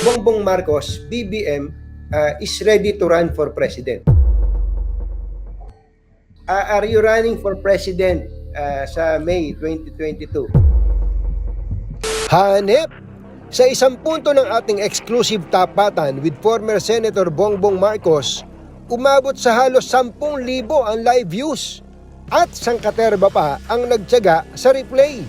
Bongbong Marcos, BBM, uh, is ready to run for president. Uh, are you running for president uh, sa May 2022? Hanep! Sa isang punto ng ating exclusive tapatan with former Senator Bongbong Marcos, umabot sa halos 10,000 ang live views at sangkaterba pa ang nagtyaga sa replay.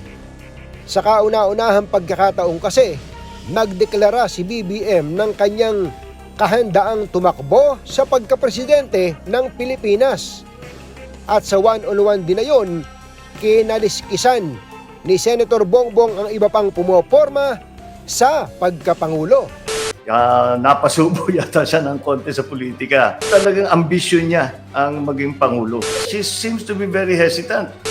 Sa kauna-unahang pagkakataong kasi, nagdeklara si BBM ng kanyang kahandaang tumakbo sa pagkapresidente ng Pilipinas. At sa one-on-one din na yon, kinaliskisan ni Senator Bongbong ang iba pang pumoporma sa pagkapangulo. Ah, napasubo yata siya ng konti sa politika. Talagang ambisyon niya ang maging pangulo. She seems to be very hesitant.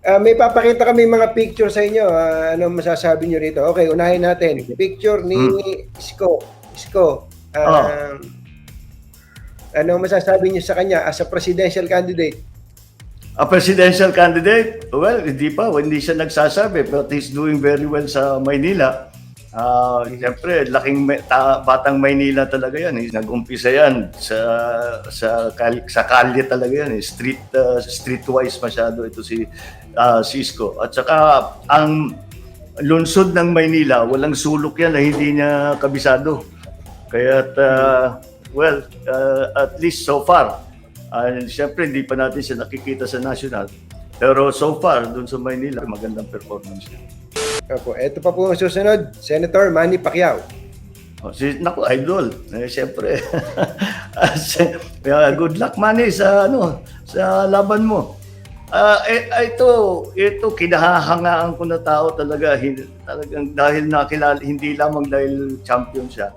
Ah, may papakita kami mga picture sa inyo. Ah, ano masasabi nyo rito? Okay, unahin natin. Picture ni Isko. Isko. ah, Ano masasabi nyo sa kanya as a presidential candidate? A presidential candidate? Well, hindi pa. Hindi siya nagsasabi. But he's doing very well sa Maynila. Ah, Siyempre, laking may- ta- batang Maynila talaga yan. eh. Nag-umpisa yan sa sa kal- sa kalye talaga yan. eh. Street ah, streetwise masyado ito si ah, Cisco. At saka ang lungsod ng Maynila, walang sulok yan na hindi niya kabisado. Kaya well, ah, at least so far, and siyempre hindi pa natin siya nakikita sa national. Pero so far, dun sa Maynila, magandang performance niya. Opo, ito pa po ang susunod. Senator Manny Pacquiao. Oh, si, naku, idol. Eh, siyempre. As- Kaya good luck, Manny, sa, ano, sa laban mo. Ah, eh, ah, ito, ito, kinahahangaan ko na tao talaga. Hin- talagang dahil nakilala, hindi lamang dahil champion siya.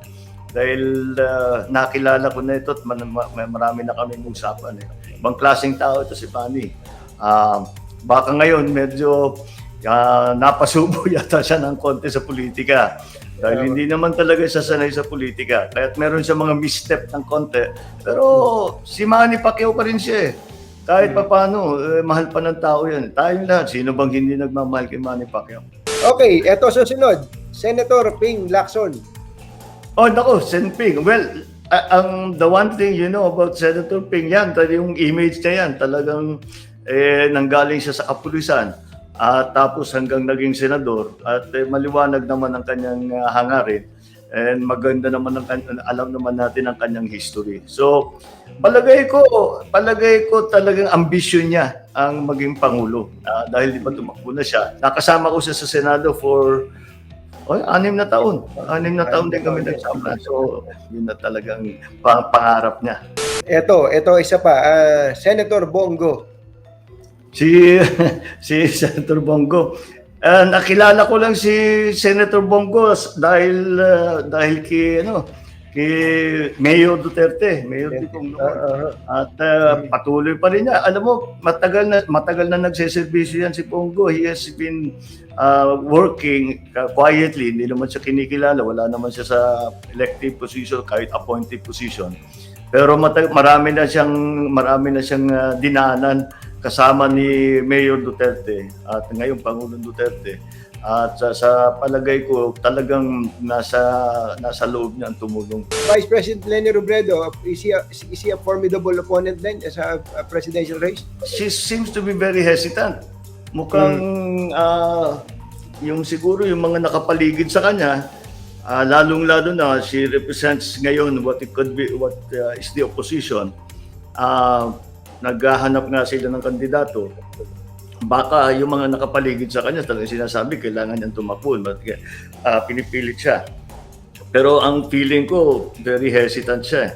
Dahil ah, nakilala ko na ito at man, ma- marami na kami usapan. Eh. Ibang klaseng tao ito si Manny. Ah, baka ngayon medyo ah, napasubo yata siya ng konti sa politika. Dahil hindi naman talaga siya sanay sa politika. Kahit meron siya mga misstep ng konti. Pero si Manny Pacquiao pa rin siya eh. Kahit pa paano, eh, mahal pa ng tao yan. Tayong lahat, sino bang hindi nagmamahal kay Manny Pacquiao? Okay, ito susunod. Senator Ping Lacson. Oh, nako, Sen Ping. Well, ang the one thing you know about Senator Ping, yan, yung image niya yan, talagang eh, nanggaling siya sa kapulisan. At tapos hanggang naging senador at eh, maliwanag naman ang kanyang ah, hangarin and maganda naman ang alam naman natin ang kanyang history. So, palagay ko, palagay ko talagang ambisyon niya ang maging pangulo Ah, dahil di ba tumakbo na siya. Nakasama ko siya sa Senado for Oh, anim na taon. Anim na taon din kami nagsama. So, yun na talagang pang pangarap niya. Ito, ito isa pa. ah, Senator Bongo. Si si Senator Bongo. Ah, nakilala ko lang si Senator Bongo dahil ah, dahil kay ano kay Mayor Duterte, Mayor. Ah, ah, At ah, patuloy pa rin niya. Alam mo, matagal na matagal na nagseservisyo yan si Pongo. He has been ah, working quietly. Hindi naman siya kinikilala. Wala naman siya sa elective position, kahit appointed position. Pero marami na siyang marami na siyang ah, dinaanan kasama ni Mayor Duterte at ngayon Pangulong Duterte. At sa, sa palagay ko talagang nasa nasa loob niya ang tumulong. Vice President Lenny Robredo, is he, a, is he a formidable opponent din sa a presidential race? she seems to be very hesitant. Mukhang ah, yung siguro yung mga nakapaligid sa kanya, ah, lalong-lalo na she represents ngayon what it could be what ah, is the opposition. Ah, naghahanap nga sila ng kandidato. Baka yung mga nakapaligid sa kanya talagang sinasabi kailangan niyang tumakbo, but ah, pinipilit siya. Pero ang feeling ko, very hesitant siya eh,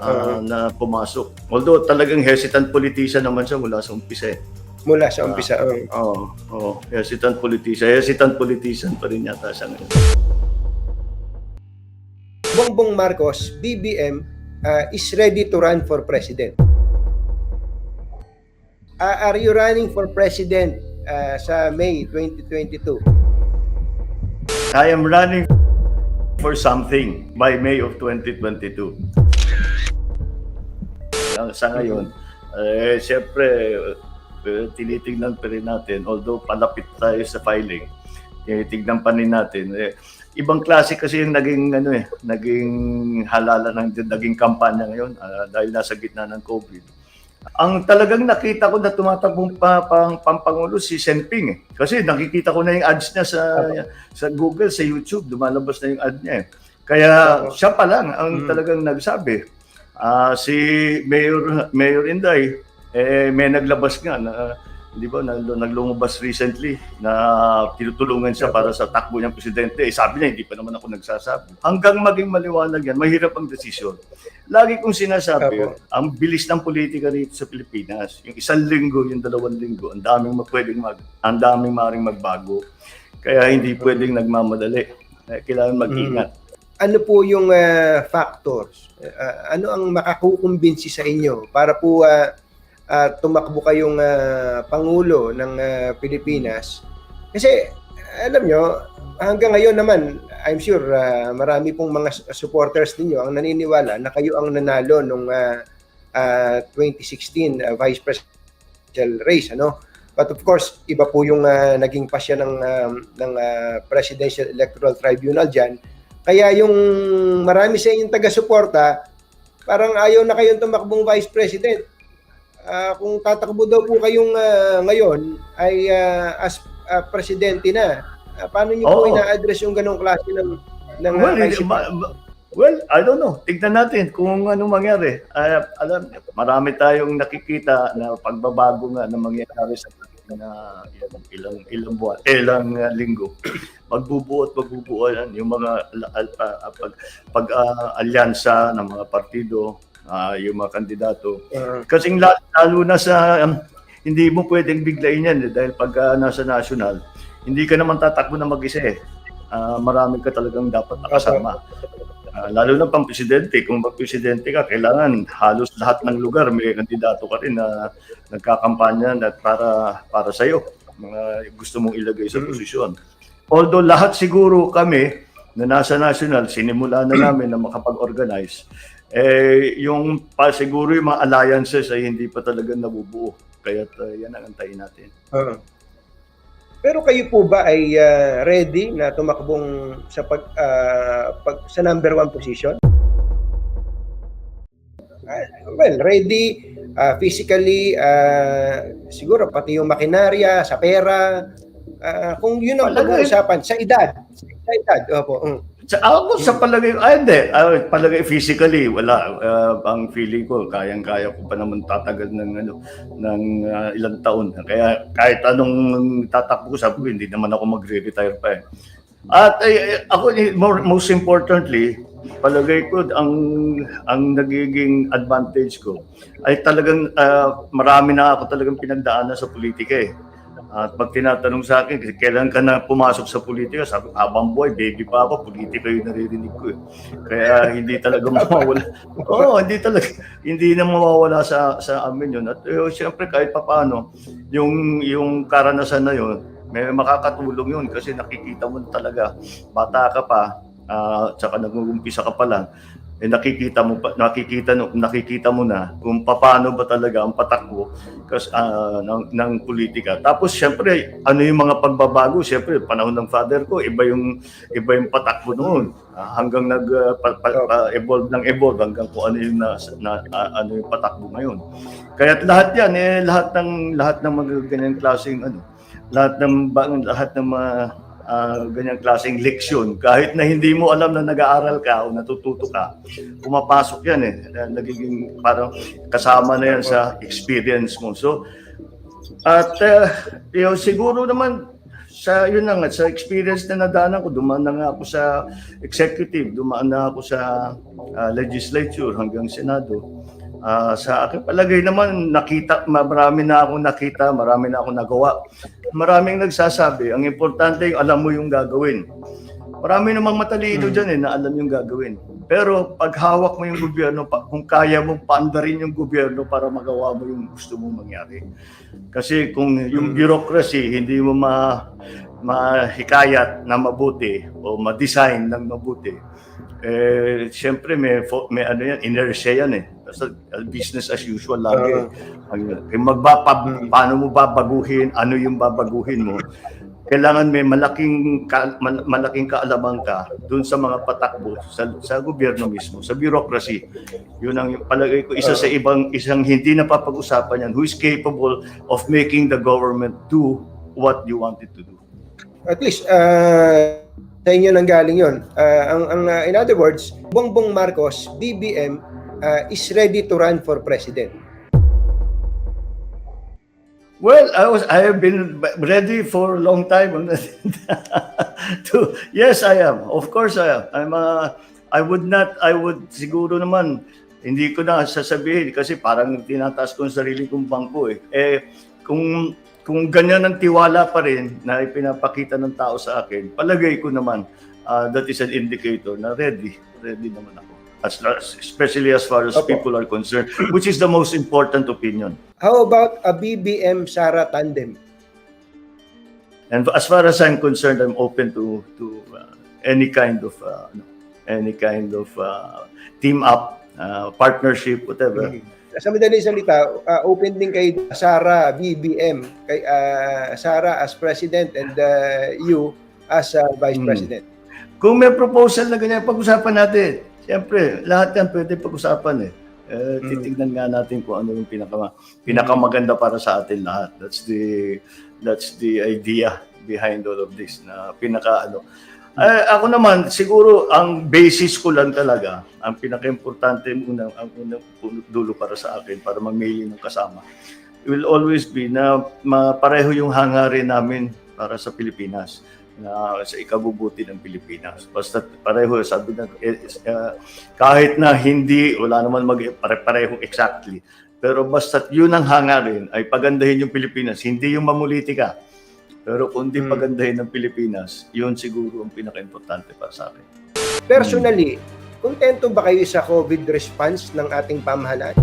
ah, na pumasok. Although talagang hesitant politician naman siya mula sa umpisa eh. Mula sa umpisa. oh. Oo, oo. Hesitant politician. Hesitant politician pa rin yata siya ngayon. Bongbong Marcos, BBM, uh, is ready to run for president. Uh, are you running for president uh, sa May 2022? I am running for something by May of 2022. Ang sa ngayon, eh, siyempre, eh, tinitingnan pa rin natin, although palapit tayo sa filing, tinitignan pa rin natin. Eh, ibang klase kasi yung naging ano eh, naging halala ng naging kampanya ngayon ah, dahil nasa gitna ng COVID. Ang talagang nakita ko na tumatakbong pa, pang pampangulo si Senping eh. Kasi nakikita ko na yung ads niya sa sa Google, sa YouTube, lumalabas na yung ad niya eh. Kaya siya pa lang ang talagang nagsabi. Ah, si Mayor Mayor Inday eh may naglabas nga na di ba na, naglumabas recently na tinutulungan siya para sa takbo niyang presidente. Eh, sabi niya, hindi pa naman ako nagsasabi. Hanggang maging maliwanag yan, mahirap ang desisyon. Lagi kong sinasabi, Apo. ang bilis ng politika rito sa Pilipinas, yung isang linggo, yung dalawang linggo, ang daming pwedeng mag, ang daming maring magbago. Kaya hindi pwedeng nagmamadali. Eh, Kailangan mag-ingat. Ano po yung ah, factors? Ah, ano ang makakukumbinsi sa inyo para po ah, ah, tumakbo kayong ah, Pangulo ng ah, Pilipinas? Kasi alam nyo, hanggang ngayon naman, I'm sure ah, marami pong mga su- supporters ninyo ang naniniwala na kayo ang nanalo nung ah, ah, 2016 ah, vice presidential race, ano? But of course, iba po yung ah, naging pasya ng ah, ng ah, Presidential Electoral Tribunal diyan. Kaya yung marami sa inyong taga-suporta, parang ayaw na kayong tumakbong vice president. Ah, kung tatakbo daw po kayong ah, ngayon ay ah, as ah, presidente na, ah, paano niyo po Oo. ina-address yung ganong klase ng ng Well, ah, hindi- ma- well, I don't know. Tignan natin kung ano mangyari. Ah, alam, marami tayong nakikita na pagbabago nga na mangyayari sa na ilang ilang ilang buwan, eh, ilang ah, linggo. Magbubuo at magbubuo yan yung mga ah, pag pag ah, alyansa ng mga partido, ah, yung mga kandidato. Kasi lalo, lalo na sa um, hindi mo pwedeng biglain yan eh, dahil pag ah, nasa national, hindi ka naman tatakbo na mag-isa eh. Ah, marami ka talagang dapat nakasama. Ah, lalo na pang presidente, kung mag-presidente ka, kailangan halos lahat ng lugar may kandidato ka rin na nagkakampanya na para para sa iyo, mga gusto mong ilagay sa posisyon. Although lahat siguro kami na nasa national, sinimula na namin na makapag-organize, eh, yung pa siguro yung mga alliances ay hindi pa talaga nabubuo. Kaya yan ang antayin natin. ah. Pero kayo po ba ay ah, ready na tumakbong sa pag, ah, pag sa number one position? Ah, well, ready ah, physically, ah, siguro pati yung makinarya, sa pera. Ah, kung yun ang pag-uusapan, sa edad. Sa edad, opo. mm. Sa ako sa palagay, ay hindi, Ah, palagay physically wala. Ah, ang feeling ko kayang-kaya ko pa naman tatagal ng ano ng ah, ilang taon. Kaya kahit anong tatakbo ko, sabi ko hindi naman ako magre-retire pa eh. At eh, ako eh, more, most importantly, palagay ko ang ang nagiging advantage ko ay talagang ah, marami na ako talagang pinagdaanan sa politika eh. At pag tinatanong sa akin, kailan ka na pumasok sa politika, sabi ko, habang boy, baby pa ako, politika yung naririnig ko eh. Kaya hindi talaga mawawala. Oo, hindi talaga, hindi na mawawala sa sa amin yun. At eh, siyempre kahit papaano, yung, yung karanasan na yun, may makakatulong yun kasi nakikita mo talaga, bata ka pa, ah, tsaka nag-uumpisa ka pa lang, eh nakikita mo pa nakikita nakikita mo na kung paano ba talaga ang patakbo kas ah, ng, ng politika. Tapos syempre, ano yung mga pagbabago? Syempre, panahon ng father ko, iba yung iba yung patakbo noon. Ah, hanggang nag ah, pa- pa- pa- evolve ng evolve hanggang kung ano yung na, na- ah, ano yung patakbo ngayon. Kaya lahat 'yan eh lahat ng lahat ng mga ganyang klaseng ano, lahat ng lahat ng mga ah, ganyang klaseng leksyon. Kahit na hindi mo alam na nag-aaral ka o natututo ka pumapasok yan eh. Na- nagiging parang kasama na yan sa experience mo. So at uh, yun, siguro naman sa yun na nga sa experience na nadaanan ko dumaan na nga ako sa executive dumaan na ako sa ah, legislature hanggang senado Ah, sa akin palagay naman nakita marami na akong nakita marami na akong nagawa. Maraming nagsasabi ang importante yung alam mo yung gagawin marami namang matalino dyan eh na alam yung gagawin. Pero pag hawak mo yung gobyerno pa, kung kaya mong paandarin yung gobyerno para magawa mo yung gusto mong mangyari. Kasi kung yung bureaucracy hindi mo ma mahikayat na mabuti o ma-design ng mabuti eh syempre may may ano yan inertia yan eh. Basta uh, business as usual lagi. Ah. ang eh, magba pa- paano mo babaguhin ano yung babaguhin mo kailangan may malaking ka, mal- malaking kaalaman ka doon sa mga patakbo sa, sa gobyerno mismo, sa bureaucracy. Yun ang palagay ko isa sa ibang isang hindi napapag-usapan yan who is capable of making the government do what you want it to do. At least, uh, sa inyo nang galing yun. Uh, ang, ang, uh, in other words, Bongbong Marcos, BBM, uh, is ready to run for president. Well, I was I have been ready for a long time to yes, I am. Of course I am. I'm uh, I would not I would siguro naman hindi ko na sasabihin kasi parang tinataas ko ang sarili kong bangko eh. Eh kung kung ganyan ang tiwala pa rin na ipinapakita ng tao sa akin, palagay ko naman uh, that is an indicator na ready. Ready naman ako. As, especially as far as Opo. people are concerned, which is the most important opinion. How about a BBM Sara tandem? And as far as I'm concerned, I'm open to to uh, any kind of uh, ano, any kind of uh, team up, uh, partnership, whatever. Sa madaling salita, uh, open din kay Sara BBM, kay uh, Sara as president and uh, you as uh, vice Hmm. president. Kung may proposal na ganyan, pag-usapan natin. Siyempre, lahat yan pwede pag-usapan eh. Eh, Mm. titignan nga natin kung ano yung pinaka pinakamaganda para sa atin lahat. That's the that's the idea behind all of this na pinaka ano. Eh, ako naman siguro ang basis ko lang talaga, ang pinaka-importante muna ang unang dulo para sa akin para mag-mailing ng kasama will always be na mapareho yung hangarin namin para sa Pilipinas na sa ikabubuti ng Pilipinas. Basta pareho, sabi na, eh, eh, kahit na hindi, wala naman mag-pareho exactly. Pero basta yun ang hangarin ay pagandahin yung Pilipinas, hindi yung mamuliti ka. Pero kung di Hmm. pagandahin ng Pilipinas, yun siguro ang pinaka-importante para sa akin. Personally, kontento ba kayo sa COVID response ng ating pamahalaan?